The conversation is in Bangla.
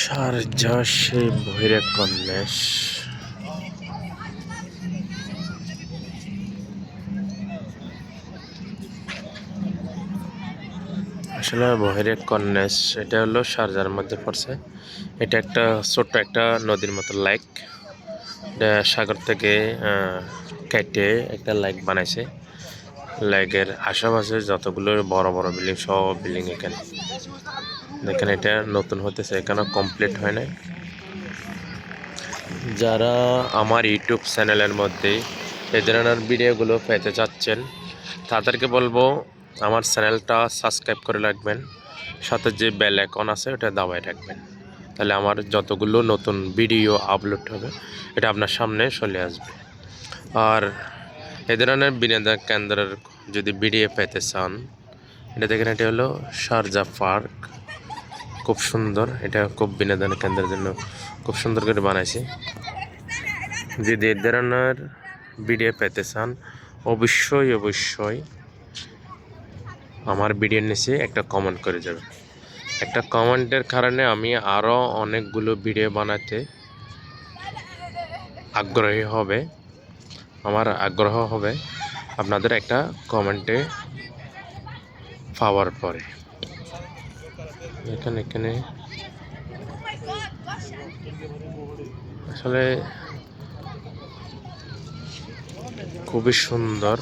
শারজা সেই ভৈরব কন্যাস। আসলে বহিরের কন্যাস, এটা হলো শারজার মধ্যে পড়ছে। এটা একটা ছোট্ট একটা নদীর মতো লেক এটা সাগর থেকে কেটে একটা লেক বানাইছে। লেকের আশেপাশে যতগুলো বড় বড় বিল্ডিং সব বিল্ডিং এখানে। দেখেন এটা নতুন হতেছে এখানে কমপ্লিট হয় নাই। যারা আমার ইউটিউব চ্যানেলের মধ্যে এই ধরনের ভিডিওগুলো পেতে চাচ্ছেন, তাদেরকে বলব আমার চ্যানেলটা সাবস্ক্রাইব করে রাখবেন, সাথে যে বেল আইকন আছে ওটা দাবায় রাখবেন। তাহলে আমার যতগুলো নতুন ভিডিও আপলোড হবে, এটা আপনার সামনে চলে আসবে। আর এ ধরনের বিনোদন কেন্দ্রের যদি ভিডিও পেতে চান, এটা দেখেন এটা হলো শারজা পার্ক। খুব সুন্দর। এটা খুব বিনোদন কেন্দ্রের জন্য খুব সুন্দর করে বানাইছে। যদি এ ধরনের ভিডিও পেতে চান, অবশ্যই অবশ্যই আমার ভিডিওর নিচে একটা কমেন্ট করে যাবে একটা কমেন্টের কারণে আমি আরও অনেকগুলো ভিডিও বানাতে আগ্রহী হবে। আমার আগ্রহ হবে আপনাদের একটা কমেন্টে পাওয়ার পরে। এখানে এখানে। আসলে খুবই সুন্দর।